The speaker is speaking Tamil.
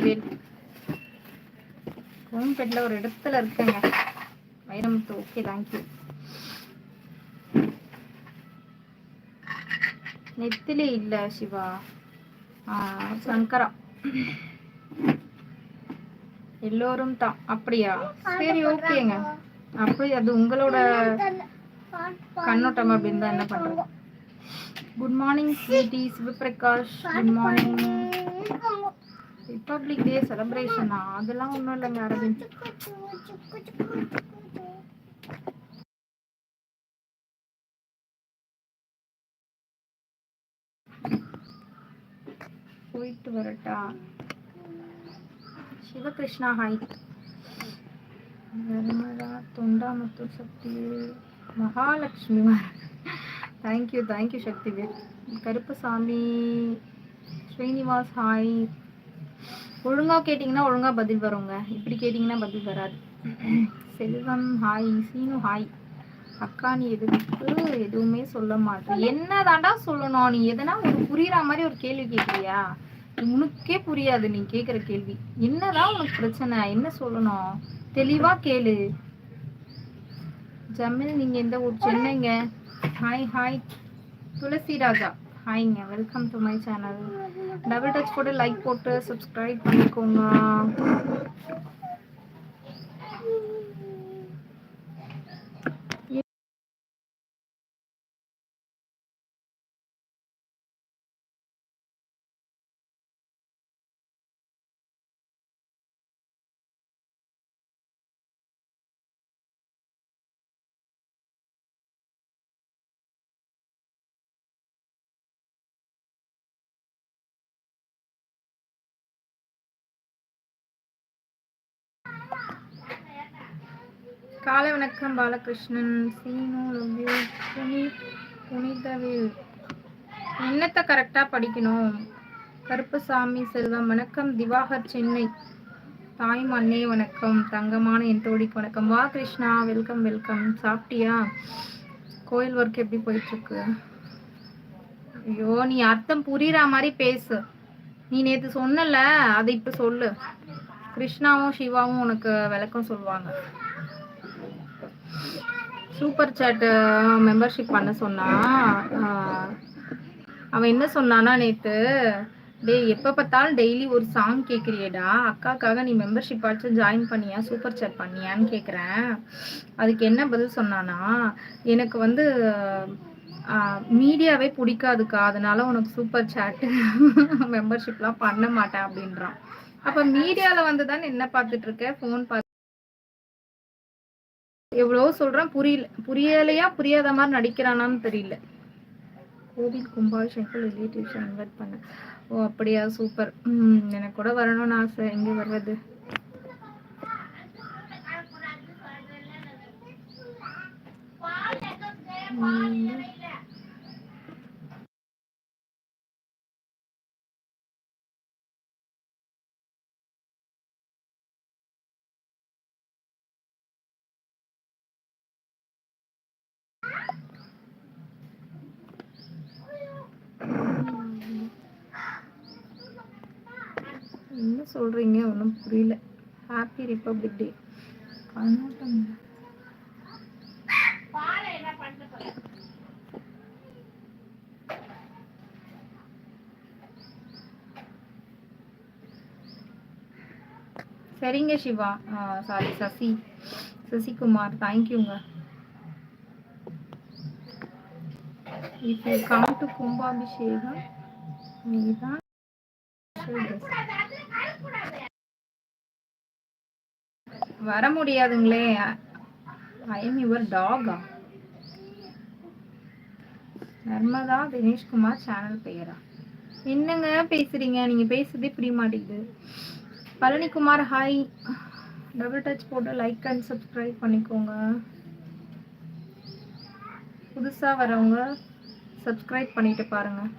சக்திவேல் கோம்பேட்டில் ஒரு இடத்துல இருக்கேங்க. வைரமுத்து ஓகே தேங்க்யூ நெத்திலி இல்ல சிவா. சங்கரா. எல்லோரும் தான். அப்படியா? சரி ஓகேங்க. அப்படி அது உங்களோட கண்ணோட்டம் அப்படின்னு தான் என்ன பண்றது? Good morning sweety Sivaprakash good morning republic day செலிப்ரேஷனா அதெல்லாம் ஒன்றும் இல்லைங்க அரவிந்த். போயிட்டு வரட்டா. Sivakrishna hi Narmada Thondamuthur Sakthi Mahalakshmi thank you thank you Sakthivel. Karuppasamy Srinivas hi ஒழுங்கா கேட்டிங்கன்னா ஒழுங்கா பதில் வருங்க. இப்படி கேட்டிங்கன்னா பதில் வராது. செல்வம் ஹாய். சீனு ஹாய். அக்கா நீ எதுக்கு எதுவுமே சொல்ல மாட்டேன். என்ன தாண்டா சொல்லணும்? நீ எதனா உனக்கு புரியுற மாதிரி ஒரு கேள்வி கேட்குறியா உனக்கே புரியாது நீ கேட்குற கேள்வி. என்னதான் உனக்கு பிரச்சனை? என்ன சொல்லணும்? தெளிவா கேளு. ஜமில் நீங்க எந்த ஊர் சென்னைங்க. Hi hi. Thulasi Raja ஹாய்ங்க welcome to my channel double touch போட்டு லைக் போட்டு சப்ஸ்கிரைப் பண்ணிக்கோங்க. காலை வணக்கம் பாலகிருஷ்ணன். சீனு லவ்யூ புனி புனிதவில். என்னத்தை கரெக்டாக படிக்கணும்? கருப்புசாமி செல்வம் வணக்கம். திவாகர் சென்னை. தாய் மண்ணே வணக்கம். தங்கமான என் தோழிக்கு வணக்கம். வா கிருஷ்ணா. Welcome welcome. சாப்பிட்டியா? கோயில் ஒர்க் எப்படி போயிட்டுருக்கு? ஐயோ நீ அர்த்தம் புரியுற மாதிரி பேசு. நீ நேற்று சொன்னல அதை இப்போ சொல்லு. கிருஷ்ணாவும் சிவாவும் உனக்கு விளக்கம் சொல்லுவாங்க. சூப்பர் சாட் மெம்பர்ஷிப் பண்ண சொன்னா அவன் என்ன சொன்னானா நேத்து டேய் எப்போ பார்த்தாலும் டெய்லி ஒரு சாங் கேட்குறியடா அக்காக்காக நீ மெம்பர்ஷிப் ஆச்சு ஜாயின் பண்ணியா? சூப்பர் சாட் பண்ணியான்னு கேட்குறேன் அதுக்கு என்ன பதில் சொன்னானா எனக்கு வந்து மீடியாவே பிடிக்காதுக்கா. அதனால உனக்கு சூப்பர் சாட்டு மெம்பர்ஷிப்லாம் பண்ண மாட்டேன் அப்படின்றான். அப்போ மீடியாவில் வந்து தான் என்ன பார்த்துட்டு ஃபோன் பார்த்து எவ்வளவோ சொல்றேன் புரியல புரியலையா புரியாத மாதிரி நடிக்கிறானான்னு தெரியல. கோவில் கும்பாபிஷேகம் ரிலேட்டிவ்ஸ் இன்வைட் பண்ண. ஓ அப்படியா சூப்பர் ம் எனக்கு கூட வரணும்னு ஆசை. எங்கே வர்றது? என்ன சொல்கிறீங்க ஒன்றும் புரியல. ஹாப்பி ரிப்பப்ளிக் டே சரிங்க சிவா. சாரி சசி. சசிகுமார் தேங்க்யூங்க இஃப் யூ கம் டு கும்பாபிஷேகம் நீதான் வர முடியாதுங்களே. ஐ எம் யுவர் டாகா நர்மதா தினேஷ்குமார் சேனல் பெயரா. என்னங்க பேசுறீங்க? நீங்க பேசுறதே புரிய மாட்டேங்குது பழனிக்குமார் ஹாய் டபுள் டச் போட்டு லைக் அண்ட் சப்ஸ்கிரைப் பண்ணிக்கோங்க. புதுசாக வரவங்க சப்ஸ்கிரைப் பண்ணிட்டு பாருங்கள்